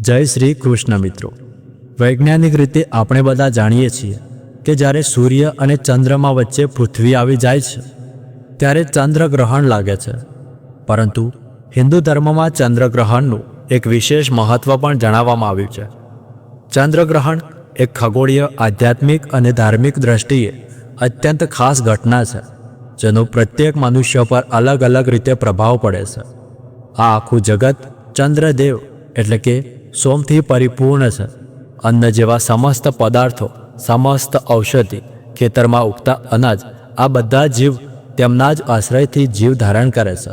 જય શ્રી કૃષ્ણ મિત્રો. વૈજ્ઞાનિક રીતે આપણે બધા જાણીએ છીએ કે જ્યારે સૂર્ય અને ચંદ્રમાં વચ્ચે પૃથ્વી આવી જાય છે, ત્યારે ચંદ્રગ્રહણ લાગે છે. પરંતુ હિન્દુ ધર્મમાં ચંદ્રગ્રહણનું એક વિશેષ મહત્ત્વ પણ જણાવવામાં આવ્યું છે. ચંદ્રગ્રહણ એક ખગોળીય, આધ્યાત્મિક અને ધાર્મિક દ્રષ્ટિએ અત્યંત ખાસ ઘટના છે, જેનો પ્રત્યેક મનુષ્ય પર અલગ અલગ રીતે પ્રભાવ પડે છે. આ આખું જગત ચંદ્રદેવ એટલે કે સોમથી પરિપૂર્ણ છે. અન્ન જેવા સમસ્ત પદાર્થો, સમસ્ત ઔષધિ, ખેતરમાં ઉગતા અનાજ, આ બધા જીવ તેમના જ આશ્રયથી જીવ ધારણ કરે છે.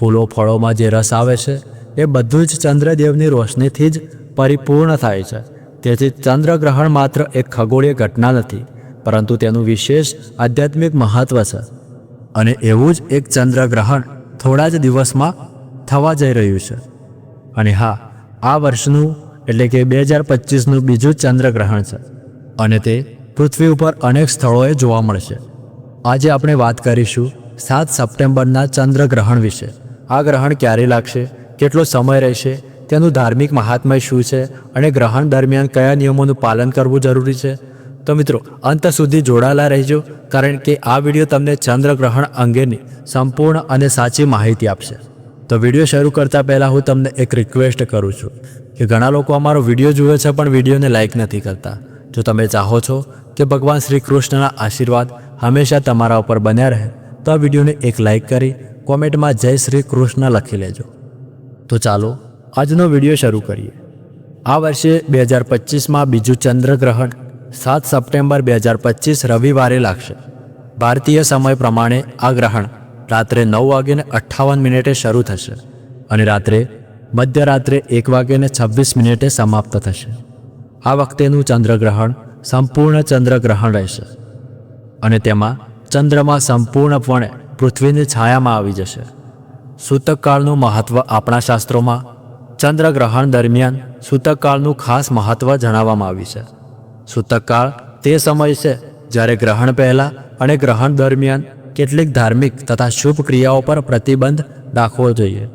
ફૂલો ફળોમાં જે રસ આવે છે, એ બધું જ ચંદ્રદેવની રોશનીથી જ પરિપૂર્ણ થાય છે. તેથી ચંદ્રગ્રહણ માત્ર એક ખગોળીય ઘટના નથી, પરંતુ તેનું વિશેષ આધ્યાત્મિક મહત્ત્વ છે. અને એવું જ એક ચંદ્રગ્રહણ થોડા જ દિવસમાં થવા જઈ રહ્યું છે. અને હા આ વર્ષનું એટલે કે બે હજાર પચીસનું બીજું ચંદ્રગ્રહણ છે અને તે પૃથ્વી ઉપર અનેક સ્થળોએ જોવા મળશે. આજે આપણે વાત કરીશું સાત સપ્ટેમ્બરના ચંદ્રગ્રહણ વિશે. આ ગ્રહણ ક્યારે લાગશે? કેટલો સમય રહેશે? તેનું ધાર્મિક મહાત્મય શું છે? અને ગ્રહણ દરમિયાન કયા નિયમોનું પાલન કરવું જરૂરી છે? તો મિત્રો, અંત સુધી જોડાયેલા રહેજો, કારણ કે આ વીડિયો તમને ચંદ્રગ્રહણ અંગેની સંપૂર્ણ અને સાચી માહિતી આપશે. તો વીડિયો શરૂ કરતાં પહેલાં હું તમને એક રિક્વેસ્ટ કરું છું કે ઘણા લોકો અમારો વીડિયો જુએ છે પણ વિડીયોને લાઇક નથી કરતા. જો તમે ચાહો છો કે ભગવાન શ્રી કૃષ્ણના આશીર્વાદ હંમેશા તમારા ઉપર બન્યા રહે, તો આ વિડીયોને એક લાઇક કરી કોમેન્ટમાં જય શ્રી કૃષ્ણ લખી લેજો. તો ચાલો આજનો વીડિયો શરૂ કરીએ. આ વર્ષે બે હજાર પચીસમાં બીજું ચંદ્રગ્રહણ સાત સપ્ટેમ્બર બે હજાર પચીસ રવિવારે લાગશે. ભારતીય સમય પ્રમાણે આ ગ્રહણ રાત્રે નવ વાગ્યે અઠ્ઠાવન મિનિટે શરૂ થશે અને રાત્રે મધ્યરાત્રે એક વાગ્યે છવ્વીસ મિનિટે સમાપ્ત થશે. આ વખતેનું ચંદ્રગ્રહણ સંપૂર્ણ ચંદ્રગ્રહણ રહેશે અને તેમાં ચંદ્રમાં સંપૂર્ણપણે પૃથ્વીની છાયામાં આવી જશે. સૂતકકાળનું મહત્ત્વ આપણા શાસ્ત્રોમાં ચંદ્રગ્રહણ દરમિયાન સૂતકકાળનું ખાસ મહત્ત્વ જણાવવામાં આવ્યું છે. સૂતકકાળ તે સમય છે જ્યારે ગ્રહણ પહેલાં અને ગ્રહણ દરમિયાન કેટલીક ધાર્મિક તથા શુભ ક્રિયાઓ પર પ્રતિબંધ રાખવો જોઈએ.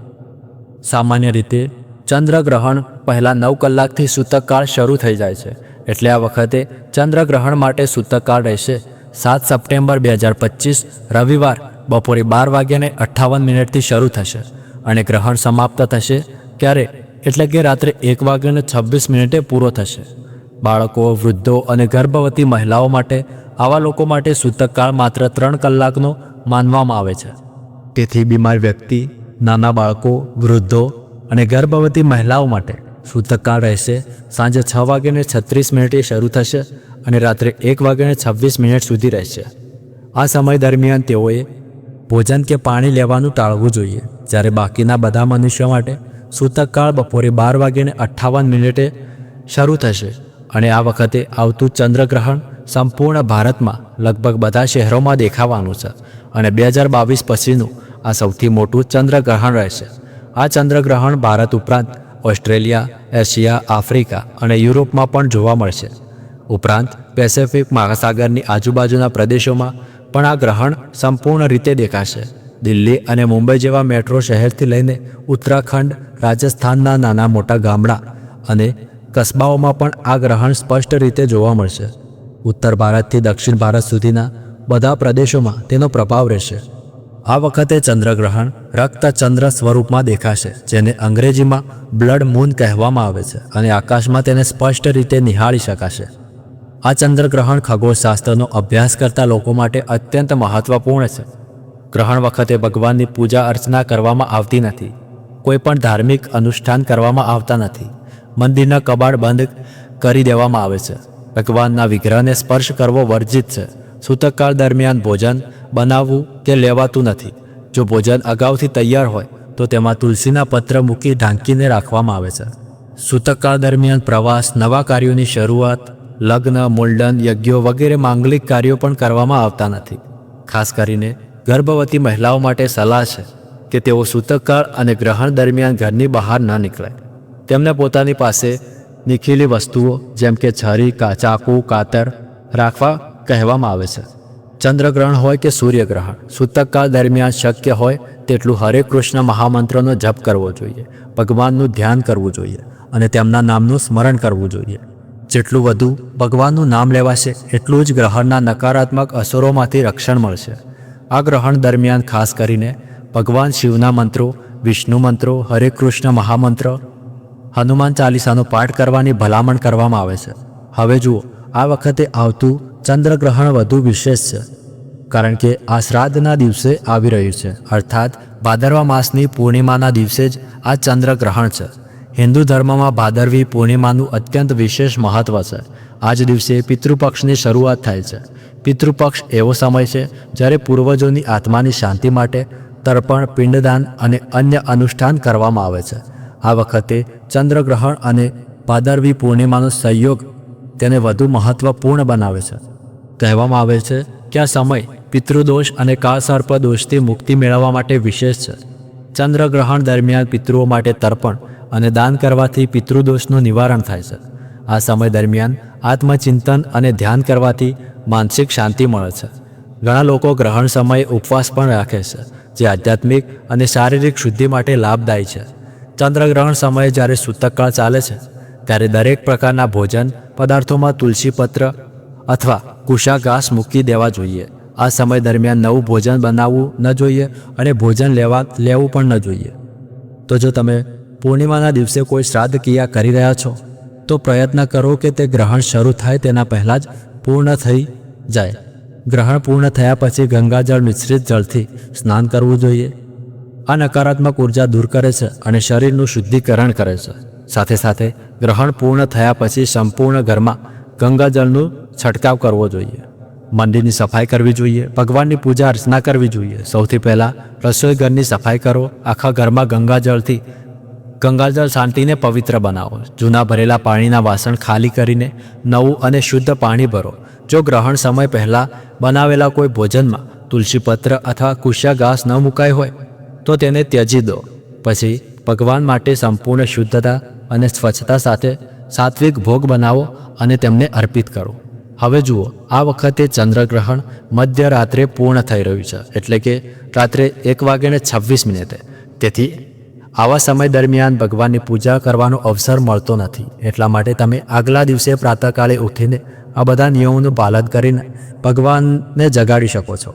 સામાન્ય રીતે, ચંદ્રગ્રહણ પહેલાં નવ કલાકથી સૂતકકાળ શરૂ થઈ જાય છે, એટલે આ વખતે ચંદ્રગ્રહણ માટે સૂતકકાળ રહેશે. સાત સપ્ટેમ્બર બે હજાર પચીસ, રવિવાર, બપોરે બાર વાગ્યાને અઠ્ઠાવન મિનિટથી શરૂ થશે અને ગ્રહણ સમાપ્ત થશે ક્યારે? એટલે કે રાત્રે એક વાગ્યાને છવ્વીસ મિનિટે પૂરો થશે. બાળકો, વૃદ્ધો અને ગર્ભવતી મહિલાઓ માટે આવા લોકો માટે સૂતકકાળ માત્ર ત્રણ કલાકનો માનવામાં આવે છે. તેથી બીમાર વ્યક્તિ, નાના બાળકો, વૃદ્ધો અને ગર્ભવતી મહિલાઓ માટે સૂતકકાળ રહેશે. સાંજે છ વાગ્યાને છત્રીસ મિનિટે શરૂ થશે અને રાત્રે એક વાગ્યાને છવ્વીસ મિનિટ સુધી રહેશે. આ સમય દરમિયાન તેઓએ ભોજન કે પાણી લેવાનું ટાળવું જોઈએ. જ્યારે બાકીના બધા મનુષ્યો માટે સૂતકકાળ બપોરે બાર વાગ્યાને અઠ્ઠાવન મિનિટે શરૂ થશે. અને આ વખતે આવતું ચંદ્રગ્રહણ સંપૂર્ણ ભારતમાં લગભગ બધા શહેરોમાં દેખાવાનું છે અને બે હજાર બાવીસ પછીનું આ સૌથી મોટું ચંદ્રગ્રહણ રહેશે. આ ચંદ્રગ્રહણ ભારત ઉપરાંત ઓસ્ટ્રેલિયા, એશિયા, આફ્રિકા અને યુરોપમાં પણ જોવા મળશે. ઉપરાંત પેસેફિક મહાસાગરની આજુબાજુના પ્રદેશોમાં પણ આ ગ્રહણ સંપૂર્ણ રીતે દેખાશે. દિલ્હી અને મુંબઈ જેવા મેટ્રો શહેરથી લઈને ઉત્તરાખંડ, રાજસ્થાનના નાના મોટા ગામડા અને કસ્બાઓમાં પણ આ ગ્રહણ સ્પષ્ટ રીતે જોવા મળશે. ઉત્તર ભારતથી દક્ષિણ ભારત સુધીના બધા પ્રદેશોમાં તેનો પ્રભાવ રહેશે. આ વખતે ચંદ્રગ્રહણ રક્ત ચંદ્ર સ્વરૂપમાં દેખાશે, જેને અંગ્રેજીમાં બ્લડ મૂન કહેવામાં આવે છે અને આકાશમાં તેને સ્પષ્ટ રીતે નિહાળી શકાશે. આ ચંદ્રગ્રહણ ખગોળશાસ્ત્રનો અભ્યાસ કરતા લોકો માટે અત્યંત મહત્વપૂર્ણ છે. ગ્રહણ વખતે ભગવાનની પૂજા અર્ચના કરવામાં આવતી નથી. કોઈ પણ ધાર્મિક અનુષ્ઠાન કરવામાં આવતા નથી. મંદિરના કબાટ બંધ કરી દેવામાં આવે છે. ભગવાનના વિગ્રહને સ્પર્શ કરવો વર્જિત છે. સૂતકકાળ દરમિયાન ભોજન બનાવવું કે લેવાતું નથી. જો ભોજન અગાઉથી તૈયાર હોય, તો તેમાં તુલસીના પત્ર મૂકી ઢાંકીને રાખવામાં આવે છે. સૂતકકાળ દરમિયાન પ્રવાસ, નવા કાર્યોની શરૂઆત, લગ્ન મુંડન યજ્ઞો વગેરે માંગલિક કાર્યો પણ કરવામાં આવતા નથી. ખાસ કરીને ગર્ભવતી મહિલાઓ માટે સલાહ છે કે તેઓ સૂતકકાળ અને ગ્રહણ દરમિયાન ઘરની બહાર ન નીકળે. તેમને પોતાની પાસે નીખેલી વસ્તુઓ, જેમ કે છરી ચાકુ, કાતર, રાખવા કહેવામાં આવે છે. ચંદ્રગ્રહણ હોય કે સૂર્યગ્રહણ, સૂતકકાળ દરમિયાન શક્ય હોય તેટલું હરે કૃષ્ણ મહામંત્રનો જપ કરવો જોઈએ, ભગવાનનું ધ્યાન કરવું જોઈએ અને તેમના નામનું સ્મરણ કરવું જોઈએ. જેટલું વધુ ભગવાનનું નામ લેવાશે, એટલું જ ગ્રહણના નકારાત્મક અસરોમાંથી રક્ષણ મળશે. આ ગ્રહણ દરમિયાન ખાસ કરીને ભગવાન શિવના મંત્રો, વિષ્ણુ મંત્રો, હરે કૃષ્ણ મહામંત્ર હનુમાન ચાલીસાનો પાઠ કરવાની ભલામણ કરવામાં આવે છે. હવે જુઓ, આ વખતે આવતું ચંદ્રગ્રહણ વધુ વિશેષ છે, કારણ કે આ શ્રાદ્ધના દિવસે આવી રહ્યું છે. અર્થાત, ભાદરવા માસની પૂર્ણિમાના દિવસે જ આ ચંદ્રગ્રહણ છે. હિન્દુ ધર્મમાં ભાદરવી પૂર્ણિમાનું અત્યંત વિશેષ મહત્વ છે. આજ દિવસે પિતૃપક્ષની શરૂઆત થાય છે. પિતૃપક્ષ એવો સમય છે, જ્યારે પૂર્વજોની આત્માની શાંતિ માટે તર્પણ, પિંડદાન અને અન્ય અનુષ્ઠાન કરવામાં આવે છે. આ વખતે ચંદ્રગ્રહણ અને ભાદરવી પૂર્ણિમાનો સંયોગ તેને વધુ મહત્વપૂર્ણ બનાવે છે. કહેવામાં આવે છે કે આ સમય પિતૃદોષ અને કાસર્પ દોષથી મુક્તિ મેળવવા માટે વિશેષ છે. ચંદ્રગ્રહણ દરમિયાન પિતૃઓ માટે તર્પણ અને દાન કરવાથી પિતૃદોષનું નિવારણ થાય છે. આ સમય દરમિયાન આત્મચિંતન અને ધ્યાન કરવાથી માનસિક શાંતિ મળે છે. ઘણા લોકો ગ્રહણ સમયે ઉપવાસ પણ રાખે છે, જે આધ્યાત્મિક અને શારીરિક શુદ્ધિ માટે લાભદાયી છે. ચંદ્રગ્રહણ સમયે જ્યારે સૂતકકાળ ચાલે છે, ત્યારે દરેક પ્રકારના ભોજન, પદાર્થોમાં તુલસી પત્ર અથવા કુશા ઘાસ મૂકી દેવા જોઈએ. આ સમય દરમિયાન નવું ભોજન બનાવવું ન જોઈએ અને ભોજન લેવા, લેવું પણ ન જોઈએ. તો જો તમે પૂર્ણિમાના દિવસે કોઈ શ્રાદ્ધ ક્રિયા કરી રહ્યા છો, તો પ્રયત્ન કરો કે તે ગ્રહણ શરૂ થાય તેના પહેલાં જ પૂર્ણ થઈ જાય. ગ્રહણ પૂર્ણ થયા પછી ગંગાજળ મિશ્રિત જળથી સ્નાન કરવું જોઈએ. આ નકારાત્મક ઊર્જા દૂર કરે છે અને શરીરનું શુદ્ધિકરણ કરે છે. સાથે સાથે ગ્રહણ પૂર્ણ થયા પછી સંપૂર્ણ ઘરમાં ગંગાજળનું છંટકાવ કરવો જોઈએ. મંદિરની સફાઈ કરવી જોઈએ, ભગવાનની પૂજા અર્ચના કરવી જોઈએ. સૌથી પહેલાં રસોઈ ઘરની સફાઈ કરો, આખા ઘરમાં ગંગાજળથી ગંગાજળ શાંતિને પવિત્ર બનાવો. જૂના ભરેલા પાણીના વાસણ ખાલી કરીને નવું અને શુદ્ધ પાણી ભરો. જો ગ્રહણ સમય પહેલાં બનાવેલા કોઈ ભોજનમાં તુલસીપત્ર અથવા કુશ્યા ઘાસ ન મુકાય હોય તો તેને ત્યજી દો. પછી ભગવાન માટે સંપૂર્ણ શુદ્ધતા અને સ્વચ્છતા સાથે સાત્વિક ભોગ બનાવો અને તેમને અર્પિત કરો. હવે જુઓ, આ વખતે ચંદ્રગ્રહણ મધ્યરાત્રે પૂર્ણ થઈ રહ્યું છે, એટલે કે રાત્રે એક વાગ્યાને છવ્વીસ મિનિટે. તેથી આવા સમય દરમિયાન ભગવાનની પૂજા કરવાનો અવસર મળતો નથી. એટલા માટે તમે આગલા દિવસે પ્રાતઃકાળે ઉઠીને આ બધા નિયમોનું પાલન કરીને ભગવાનને જગાડી શકો છો.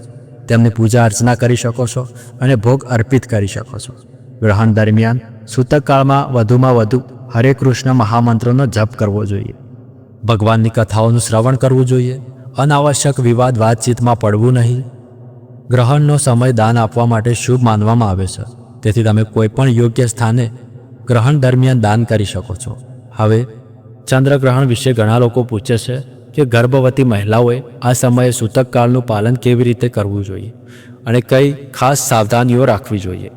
તેમની પૂજા અર્ચના કરી શકો છો અને ભોગ અર્પિત કરી શકો છો. ગ્રહણ દરમિયાન સૂતકકાળમાં વધુમાં વધુ હરે કૃષ્ણ મહામંત્રનો જપ કરવો જોઈએ. ભગવાનની કથાઓનું શ્રવણ કરવું જોઈએ. અનાવશ્યક વિવાદ વાતચીતમાં પડવું નહીં. ગ્રહણનો સમય દાન આપવા માટે શુભ માનવામાં આવે છે. તેથી તમે કોઈ પણ યોગ્ય સ્થાને ગ્રહણ દરમિયાન દાન કરી શકો છો. હવે ચંદ્રગ્રહણ વિશે ઘણા લોકો પૂછે છે કે ગર્ભવતી મહિલાઓએ આ સમયે સૂતકકાળનું પાલન કેવી રીતે કરવું જોઈએ અને કઈ ખાસ સાવધાનીઓ રાખવી જોઈએ?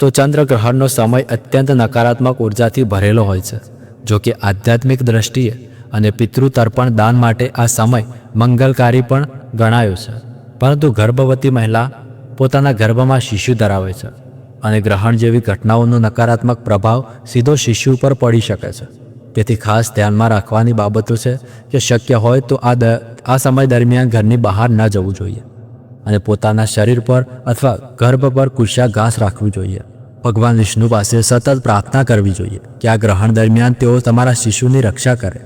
તો ચંદ્રગ્રહણનો સમય અત્યંત નકારાત્મક ઉર્જાથી ભરેલો હોય છે, જો કે આધ્યાત્મિક દ્રષ્ટિએ અને પિતૃ તર્પણ દાન માટે આ સમય મંગલકારી પણ ગણાયો છે. પરંતુ ગર્ભવતી મહિલા પોતાના ગર્ભમાં શિશુ ધરાવે છે અને ગ્રહણ જેવી ઘટનાઓનો નકારાત્મક પ્રભાવ સીધો શિશુ પર પડી શકે છે. તેથી ખાસ ધ્યાનમાં રાખવાની બાબતો છે કે શક્ય હોય તો આ આ સમય દરમિયાન ઘરની બહાર ન જવું જોઈએ અને પોતાના શરીર પર અથવા ગર્ભ પર કુશા ઘાસ રાખવી જોઈએ. ભગવાન વિષ્ણુ પાસે સતત પ્રાર્થના કરવી જોઈએ કે આ ગ્રહણ દરમિયાન તેઓ તમારા શિશુની રક્ષા કરે.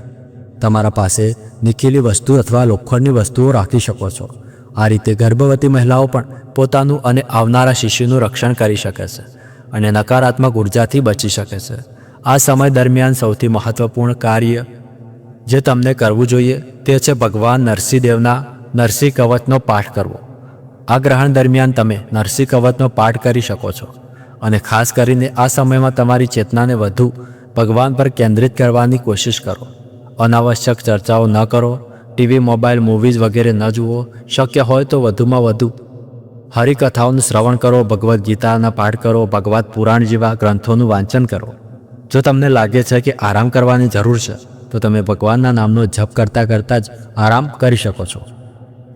તમારા પાસે નિખીલી વસ્તુ અથવા લોખંડની વસ્તુઓ રાખી શકો છો. આ રીતે ગર્ભવતી મહિલાઓ પણ પોતાનું અને આવનારા શિશુનું રક્ષણ કરી શકે છે અને નકારાત્મક ઉર્જાથી બચી શકે છે. આ સમય દરમિયાન સૌથી મહત્વપૂર્ણ કાર્ય જે તમને કરવું જોઈએ તે છે ભગવાન નરસિંહદેવના નરસિંહ કવચનો પાઠ કરવો. આ ગ્રહણ દરમિયાન તમે નરસિંહ કવચનો પાઠ કરી શકો છો અને ખાસ કરીને આ સમયમાં તમારી ચેતનાને વધુ ભગવાન પર કેન્દ્રિત કરવાની કોશિશ કરો. અનાવશ્યક ચર્ચાઓ ન કરો, ટીવી, મોબાઈલ મૂવીઝ વગેરે ન જુઓ, શક્ય હોય તો વધુમાં વધુ હરિકથાઓનું શ્રવણ કરો, ભગવદ્ ગીતાના પાઠ કરો ભગવત પુરાણ જેવા ગ્રંથોનું વાંચન કરો. જો તમને લાગે છે કે આરામ કરવાની જરૂર છે, તો તમે ભગવાનના નામનો જપ કરતાં કરતાં જ આરામ કરી શકો છો.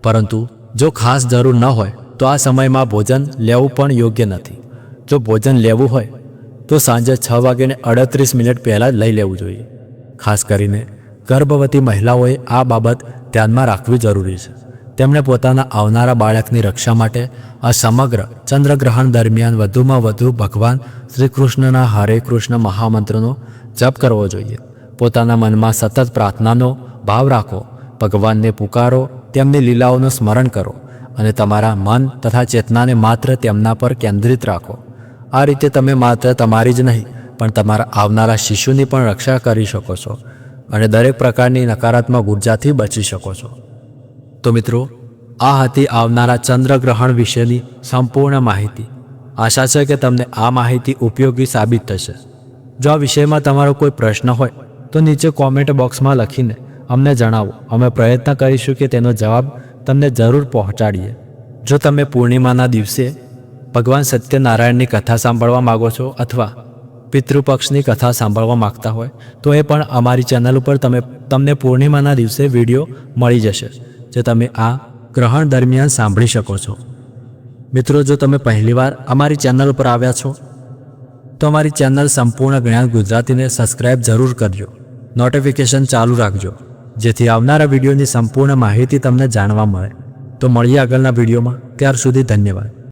પરંતુ જો ખાસ જરૂર ન હોય, તો આ સમયમાં ભોજન લેવું પણ યોગ્ય નથી. જો ભોજન લેવું હોય, તો સાંજે છ વાગ્યાને અડત્રીસ મિનિટ પહેલાં લઈ લેવું જોઈએ. ખાસ કરીને ગર્ભવતી મહિલાઓએ આ બાબત ધ્યાનમાં રાખવી જરૂરી છે. તેમણે પોતાના આવનારા બાળકની રક્ષા માટે આ સમગ્ર ચંદ્રગ્રહણ દરમિયાન વધુમાં વધુ ભગવાન શ્રી કૃષ્ણના હરે કૃષ્ણ મહામંત્રનો જપ કરવો જોઈએ. પોતાના મનમાં સતત પ્રાર્થનાનો ભાવ રાખો, ભગવાનને પુકારો, તેમની લીલાઓનું સ્મરણ કરો અને તમારા મન તથા ચેતનાને માત્ર તેમના પર કેન્દ્રિત રાખો. આ રીતે તમે માત્ર તમારી જ નહીં, પણ તમારા આવનારા શિશુની પણ રક્ષા કરી શકો છો અને દરેક પ્રકારની નકારાત્મક ઉર્જાથી બચી શકો છો. તો મિત્રો, આ હતી આવનારા ચંદ્રગ્રહણ વિશેની સંપૂર્ણ માહિતી. આશા છે કે તમને આ માહિતી ઉપયોગી સાબિત થશે. જો આ વિષયમાં તમારો કોઈ પ્રશ્ન હોય, તો નીચે કોમેન્ટ બોક્સમાં લખીને અમને જણાવો. અમે પ્રયત્ન કરીશું કે તેનો જવાબ તમને જરૂર પહોંચાડીએ. જો તમે પૂર્ણિમાના દિવસે ભગવાન સત્યનારાયણની કથા સાંભળવા માગો છો અથવા પિતૃપક્ષની કથા સાંભળવા માગતા હોય, તો એ પણ અમારી ચેનલ ઉપર તમે, તમને પૂર્ણિમાના દિવસે વીડિયો મળી જશે. જે તમે આ ગ્રહણ દરમિયાન સાંભળી શકો છો. મિત્રો, જો તમે પહેલીવાર અમારી ચેનલ પર આવ્યા છો, તો અમારી ચેનલ સંપૂર્ણ જ્ઞાન ગુજરાતીને સબસ્ક્રાઇબ જરૂર કરજો. નોટિફિકેશન ચાલુ રાખજો, જેથી આવનારા વિડીયોની સંપૂર્ણ માહિતી તમને જાણવા મળે. તો મળીએ આગળના વિડીયોમાં. ત્યાર સુધી ધન્યવાદ.